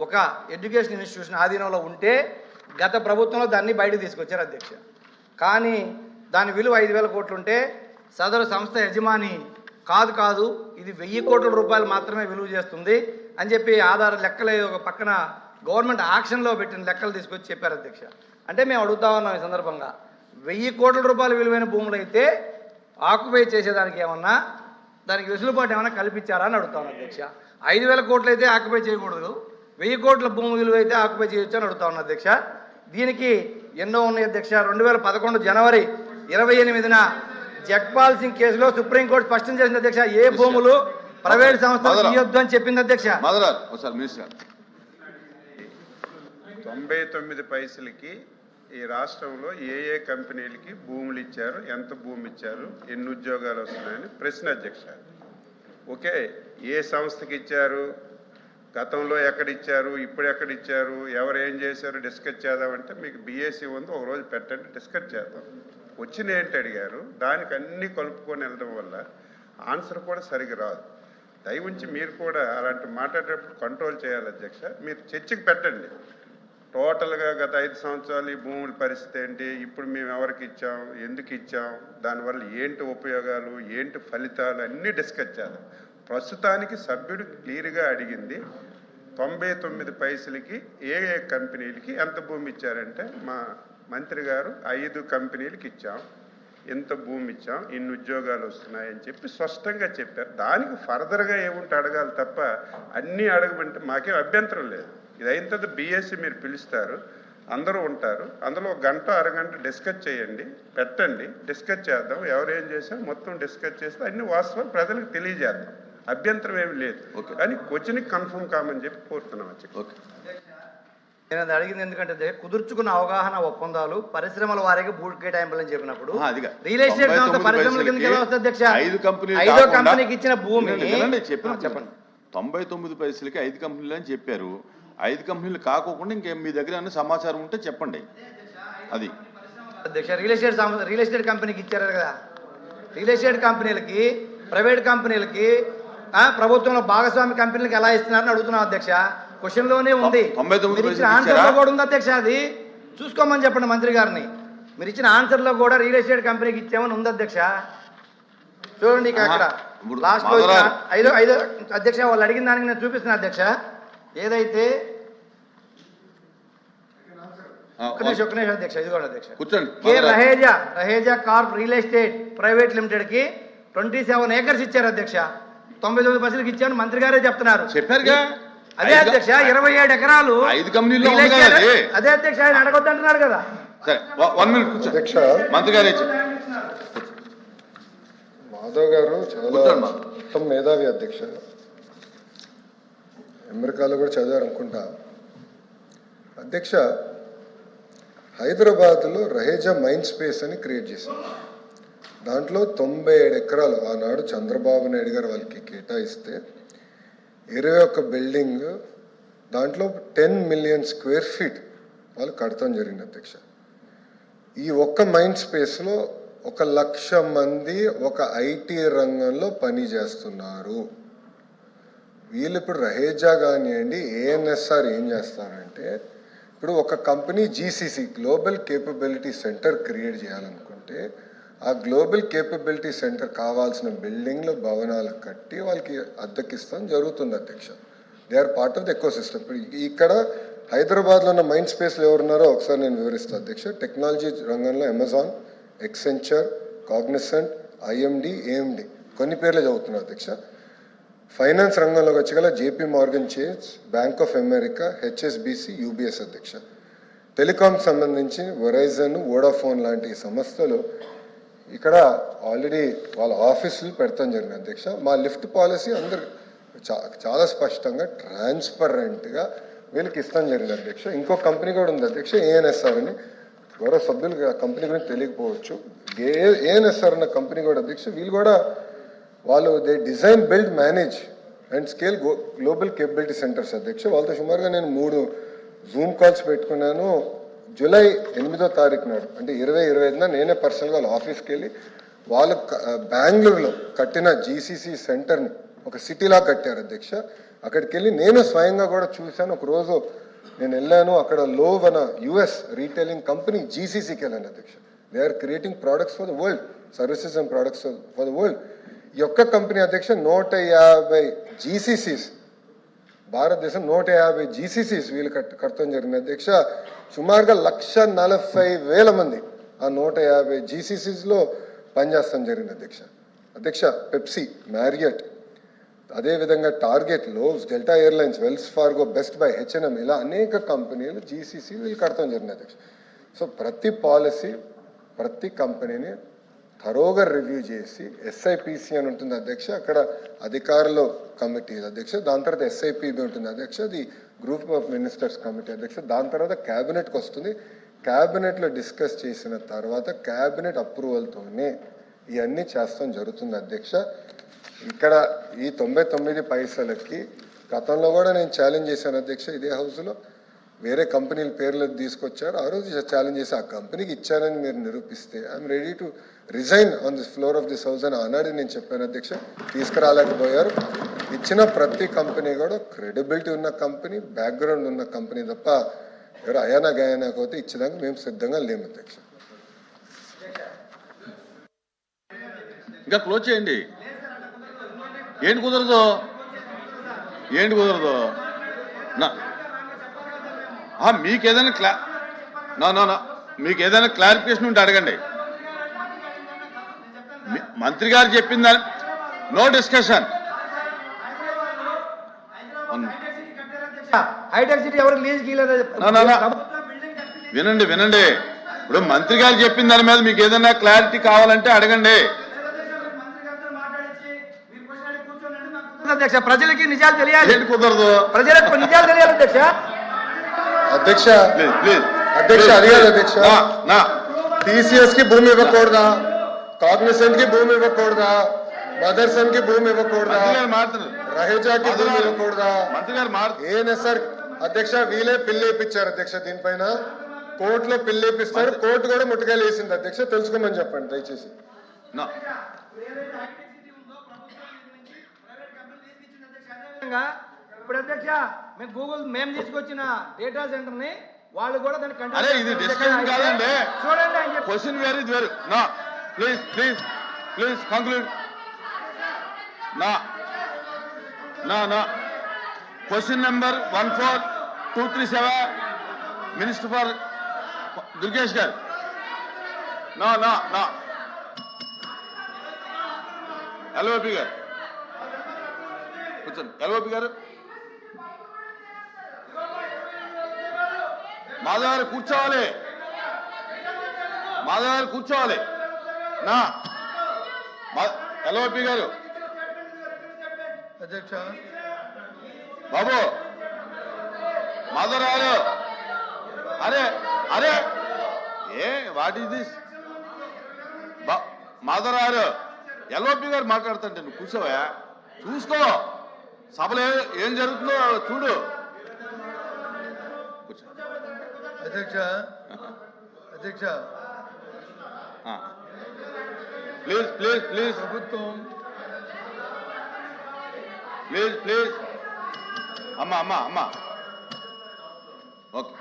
ఒక education institution ఆధీనంలో ఉంటే గత ప్రభుత్వంలో దాన్ని బయటకు తీసుకొచ్చారు అధ్యక్ష. కానీ దాని విలువ ఐదు వేల కోట్లు ఉంటే సదరు సంస్థ యజమాని కాదు కాదు ఇది వెయ్యి కోట్ల రూపాయలు మాత్రమే విలువ చేస్తుంది అని చెప్పి ఆధార లెక్కలు ఒక పక్కన గవర్నమెంట్ ఆక్షన్లో పెట్టిన లెక్కలు తీసుకొచ్చి చెప్పారు అధ్యక్ష. అంటే మేము అడుగుతా ఉన్నాం ఈ సందర్భంగా. వెయ్యి కోట్ల రూపాయల విలువైన భూములు అయితే ఆక్యుపై చేసేదానికి ఏమన్నా దానికి వెసులుబాటు ఏమైనా కల్పించారా అని అడుగుతాను అధ్యక్ష. ఐదు వేల కోట్లు అయితే ఆక్యుపై చేయకూడదు. వెయ్యి కోట్ల భూమి విలువ అయితే ఆక్యుపై చేయొచ్చు అని అడుగుతా ఉన్నా అధ్యక్ష. దీనికి ఎన్నో ఉన్నాయి అధ్యక్ష. రెండు వేల పదకొండు జనవరి ఇరవై ఎనిమిదిన జగ్పాల్ సింగ్ కేసులో సుప్రీంకోర్టు స్పష్టం చేసింది అధ్యక్ష. ఏ భూములు ప్రైవేట్ సంస్థలు. ఇవ్వద్దు అని చెప్పింది అధ్యక్ష. తొంభై తొమ్మిది పైసలకి ఈ రాష్ట్రంలో ఏ ఏ కంపెనీలకి భూములు ఇచ్చారు ఎంత భూమి ఇచ్చారు ఎన్ని ఉద్యోగాలు వస్తున్నాయని ప్రశ్న అధ్యక్ష. ఓకే ఏ సంస్థకి ఇచ్చారు గతంలో ఎక్కడ ఇచ్చారు ఇప్పుడు ఎక్కడ ఇచ్చారు ఎవరు ఏం చేశారు డిస్కస్ చేద్దామంటే మీకు బీఎస్సీ ఉంది ఒక రోజు పెట్టండి డిస్కస్ చేద్దాం. వచ్చిన ఏంటి అడిగారు దానికి అన్నీ కలుపుకొని వెళ్ళడం వల్ల ఆన్సర్ కూడా సరిగ్గా రాదు. దయ ఉంచి మీరు కూడా అలాంటి మాట్లాడేటప్పుడు కంట్రోల్ చేయాలి అధ్యక్ష మీరు చర్చకి పెట్టండి. టోటల్గా గత ఐదు సంవత్సరాలు ఈ భూముల పరిస్థితి ఏంటి ఇప్పుడు మేము ఎవరికి ఇచ్చాం ఎందుకు ఇచ్చాం దానివల్ల ఏంటి ఉపయోగాలు ఏంటి ఫలితాలు అన్నీ డిస్కస్ చేద్దాం. ప్రస్తుతానికి సభ్యుడు క్లియర్గా అడిగింది తొంభై తొమ్మిది పైసలకి ఏ ఏ కంపెనీలకి ఎంత భూమి ఇచ్చారంటే మా మంత్రి గారు ఐదు కంపెనీలకి ఇచ్చాం. ఇంత భూమి ఇచ్చాం ఇన్ని ఉద్యోగాలు వస్తున్నాయని చెప్పి స్పష్టంగా చెప్పారు. దానికి ఫర్దర్గా ఏముంటే అడగాలి తప్ప అన్నీ అడగమంటే మాకేం అభ్యంతరం లేదు. ఇది అయిన తర్వాత బీఎస్సీ మీరు పిలుస్తారు అందరూ ఉంటారు. అందులో ఒక గంట అరగంట డిస్కస్ చేయండి పెట్టండి డిస్కస్ చేద్దాం. ఎవరు ఏం చేసాం మొత్తం డిస్కస్ చేస్తే అన్ని వాస్తవాలు ప్రజలకు తెలియజేద్దాం. అభ్యంతరం ఏమి లేదు. కానీ క్వశ్చన్కి కన్ఫర్మ్ కామని చెప్పి కోరుతున్నాం ఓకే. నేను అది అడిగింది ఎందుకంటే కుదుర్చుకున్న అవగాహన ఒప్పందాలు పరిశ్రమల వారికి భూ కేటాయింపులు అని చెప్పినప్పుడు. రియల్ ఎస్టేట్ సంస్థ 99 పరిశ్రమల వస్తుంది అధ్యక్ష? ఐదు కంపెనీలు ఐదో కంపెనీకి ఇచ్చిన భూమి. చెప్పండి. తొంభై తొమ్మిది పైసలకి ఐదు కంపెనీలు అని చెప్పారు. ఐదు కంపెనీలు కాకోకుండా ఇంకేం మీ దగ్గర ఏమైనా సమాచారం ఉంటే చెప్పండి. అది. అధ్యక్ష రియల్ ఎస్టేట్ రియల్ ఎస్టేట్ కంపెనీకి ఇచ్చారు కదా. రియల్ ఎస్టేట్ కంపెనీలకి ప్రైవేట్ కంపెనీలకి ప్రభుత్వంలో భాగస్వామి కంపెనీలకి ఎలా ఇస్తున్నారని అడుగుతున్నాం అధ్యక్ష. క్వశ్చన్లోనే ఉంది. ఆన్సర్? కూడా ఉంది అధ్యక్ష అది. చూసుకోమని చెప్పండి మంత్రి గారిని. మీరు ఇచ్చిన ఆన్సర్లో కూడా రియల్ ఎస్టేట్ కంపెనీకి ఇచ్చామని ఉంది అధ్యక్ష. చూడండి అక్కడ. లాస్ట్. ఐదో ఐదో అధ్యక్ష వాళ్ళు అడిగిన దానికి నేను చూపిస్తున్నా అధ్యక్ష. ఏదైతే అధ్యక్ష కే మదరార్. Raheja Raheja Corp real estate private లిమిటెడ్కి ట్వంటీ సెవెన్ ఏకర్స్ ఇచ్చారు అధ్యక్ష. తొంభై తొమ్మిది పర్సెంట్ ఇచ్చాను. మంత్రి గారే చెప్తున్నారు. చెప్పారుగా. అదే అధ్యక్ష ఇరవై ఏడు ఎకరాలు ఐదు ఎస్టేట్- అది. అధ్యక్ష ఆయన అడగొద్దంటున్నారు కదా. సరే వన్ మినిట్ కూర్చోండి అధ్యక్ష. మంత్రి గారు మాధవ్ గారు చాలా. ఉత్తమ మేధావి అధ్యక్ష. అమెరికాలో కూడా చదివారు అనుకుంటా అధ్యక్ష హైదరాబాద్లో రహేజా మైండ్ స్పేస్ అని క్రియేట్ చేశారు. దాంట్లో తొంభై ఏడు ఎకరాలు ఆనాడు చంద్రబాబు నాయుడు గారు వాళ్ళకి కేటాయిస్తే ఇరవై ఒక్క బిల్డింగ్ దాంట్లో టెన్ మిలియన్ స్క్వేర్ ఫీట్ వాళ్ళు కడతాం జరిగింది అధ్యక్ష. ఈ ఒక్క మైండ్ స్పేస్లో ఒక లక్ష మంది ఒక ఐటీ రంగంలో పని చేస్తున్నారు. వీళ్ళు ఇప్పుడు రహేజా కానివ్వండి ఏఎన్ఎస్ఆర్ ఏం చేస్తారంటే ఇప్పుడు ఒక company GCC global capability centre create చేయాలనుకుంటే ఆ గ్లోబల్ కేపబిలిటీ సెంటర్ కావాల్సిన బిల్డింగ్లు భవనాలు కట్టి వాళ్ళకి అద్దెకిస్తాం జరుగుతుంది అధ్యక్ష. They are part of the ecosystem ఇప్పుడు ఇక్కడ హైదరాబాద్లో ఉన్న మైండ్ స్పేస్లో ఎవరున్నారో ఒకసారి నేను వివరిస్తాను అధ్యక్ష. టెక్నాలజీ రంగంలో Amazon Accenture Cognizant IMD AMD కొన్ని పేర్లు చదువుతున్నారు అధ్యక్ష. ఫైనాన్స్ రంగంలోకి వచ్చగల JP Morgan Chase Bank of America HSBC UBS అధ్యక్ష. టెలికాం సంబంధించి వెరైజన్ వోడాఫోన్ లాంటి సంస్థలు ఇక్కడ ఆల్రెడీ వాళ్ళ ఆఫీసులు పెడతాం జరిగింది అధ్యక్ష. మా లిఫ్ట్ పాలసీ అందరు చా- చాలా స్పష్టంగా ట్రాన్స్పరెంట్గా వీళ్ళకి ఇస్తాం జరిగింది అధ్యక్ష. ఇంకో కంపెనీ కూడా ఉంది అధ్యక్ష ఏఎన్ఎస్ఆర్ అని. గౌరవ సభ్యులు ఆ కంపెనీ గురించి తెలియకపోవచ్చు. ఏ ఏఎన్ఎస్ఆర్ అన్న కంపెనీ కూడా అధ్యక్ష వీళ్ళు కూడా వాళ్ళు they design build manage and scale global capability centres అధ్యక్ష. వాళ్ళతో సుమారుగా నేను మూడు జూమ్ కాల్స్ పెట్టుకున్నాను. జూలై ఎనిమిదో తారీఖు నాడు అంటే ఇరవై ఇరవై ఐదున నేనే పర్సనల్గా వాళ్ళ ఆఫీస్కి వెళ్ళి వాళ్ళు బెంగళూరులో కట్టిన జీసీసీ సెంటర్ని ఒక సిటీలా కట్టారు అధ్యక్ష. అక్కడికి వెళ్ళి నేను స్వయంగా కూడా చూశాను. ఒక రోజు నేను వెళ్ళాను. అక్కడ లోవ్ అన్న యుఎస్ రీటైలింగ్ కంపెనీ జీసీసీకి వెళ్ళాను అధ్యక్ష. They are creating products for the world services and products for the world ఈ యొక్క కంపెనీ అధ్యక్ష నూట యాభై జీసీసీస్ భారతదేశం నూట యాభై జీసీసీస్ వీళ్ళు కట్ కడతాం జరిగింది. అధ్యక్ష సుమారుగా లక్ష నలభై వేల మంది ఆ నూట యాభై జీసీసీస్లో పనిచేస్తాం జరిగింది అధ్యక్ష. అధ్యక్ష పెప్సీ మ్యారియట్ అదేవిధంగా Target Lowe's Delta Airlines Wells Fargo Best Buy H and M ఇలా అనేక కంపెనీలు జీసీసీ వీళ్ళు కడతాం జరిగింది అధ్యక్ష. సో ప్రతి పాలసీ ప్రతి కంపెనీని తరోగా రివ్యూ చేసి ఎస్ఐపిసి అని ఉంటుంది అధ్యక్ష. అక్కడ అధికారులు కమిటీ అధ్యక్ష దాని తర్వాత ఎస్ఐపిబి ఉంటుంది అధ్యక్ష అది గ్రూప్ ఆఫ్ మినిస్టర్స్ కమిటీ అధ్యక్ష దాని తర్వాత క్యాబినెట్కి వస్తుంది. క్యాబినెట్లో డిస్కస్ చేసిన తర్వాత క్యాబినెట్ అప్రూవల్తోనే ఇవన్నీ చేస్తాం జరుగుతుంది అధ్యక్ష. ఇక్కడ ఈ తొంభై తొమ్మిది పైసలకి గతంలో కూడా నేను ఛాలెంజ్ చేశాను అధ్యక్ష ఇదే హౌస్లో వేరే కంపెనీల పేర్లు తీసుకొచ్చారు. ఆ రోజు ఛాలెంజ్ చేసి ఆ కంపెనీకి ఇచ్చానని మీరు నిరూపిస్తే I'm ready to resign on this floor of this house అని ఆనాడు నేను చెప్పాను అధ్యక్ష. తీసుకురాలేకపోయారు. ఇచ్చిన ప్రతి కంపెనీ కూడా క్రెడిబిలిటీ ఉన్న కంపెనీ బ్యాక్గ్రౌండ్ ఉన్న కంపెనీ తప్ప ఎవరు అయానా గయానా పోతే ఇచ్చేదానికి మేము సిద్ధంగా లేము అధ్యక్ష. ఇంకా క్లోజ్ చేయండి. ఏంటి కుదరదు? ఏంటి కుదరదు? నా మీకు ఏదైనా క్లా నా నా నా మీకు ఏదైనా క్లారిఫికేషన్ ఉంటే అడగండి. మంత్రి గారు చెప్పిన దాని no discussion Hitech City lease. వినండి వినండి. ఇప్పుడు మంత్రి గారు చెప్పిన దాని మీద మీకు ఏదైనా క్లారిటీ కావాలంటే అడగండి. అధ్యక్ష ప్రజలకి నిజాలు తెలియాలి. కుదరదు? ప్రజలకు నిజాలు తెలియాలి అధ్యక్ష. అధ్యక్ష ప్లీజ్ ప్లీజ్ అధ్యక్ష, కాదు అధ్యక్ష. నా, నా. టీసీఎస్కి భూమి ఇవ్వకూడదా? కాగ్నిసెంట్కి భూమి ఇవ్వకూడదా? మదర్సన్కి భూమి ఇవ్వకూడదా? రహేజాకి భూమి ఇవ్వకూడదా? ఏఎన్ఎస్ఆర్ అధ్యక్ష వీలే పిల్లేపిచ్చారు అధ్యక్ష దీనిపైన. కోర్టులో పిల్లేపిస్తారు కోర్టు కూడా ముట్టుకాయలు వేసింది అధ్యక్ష. తెలుసుకోమని చెప్పండి దయచేసి. ఇప్పుడు అధ్యక్ష మేము గూగుల్ మేము తీసుకొచ్చిన డేటా సెంటర్ని వాళ్ళు కూడా దాన్ని అరే, ఇది అయితే కాదండి. చూడండి క్వశ్చన్ వేరు ఇది వేరు. నా ప్లీజ్ ప్లీజ్ ప్లీజ్ కంక్లూడ్ నా నా నా. Question number one four two three seven minister for Durgesh గారు నా నా నా. ఎల్ఓపి గారు. కూర్చోండి. ఎల్ఓపి గారు. మాధవ్ గారు కూర్చోవాలి. మాధవ్ గారు కూర్చోవాలి. నా. ఎల్ఓపి గారు. అధ్యక్ష. బాబు. మాధవ్ గారు. అరే అరే. ఏ వాట్ ఈస్ దిస్ మాధవ్ గారు. ఎల్ఓపి గారు మాట్లాడుతుంటే నువ్వు కూర్చోవా? చూసుకో. సభలో ఏ- ఏం జరుగుతుందో చూడు. కూర్చో. అధ్యక్ష అధ్యక్ష ప్లీజ్ ప్లీజ్ ప్లీజ్ ప్రభుత్వం ప్లీజ్ ప్లీజ్ అమ్మా అమ్మా అమ్మా ఓకే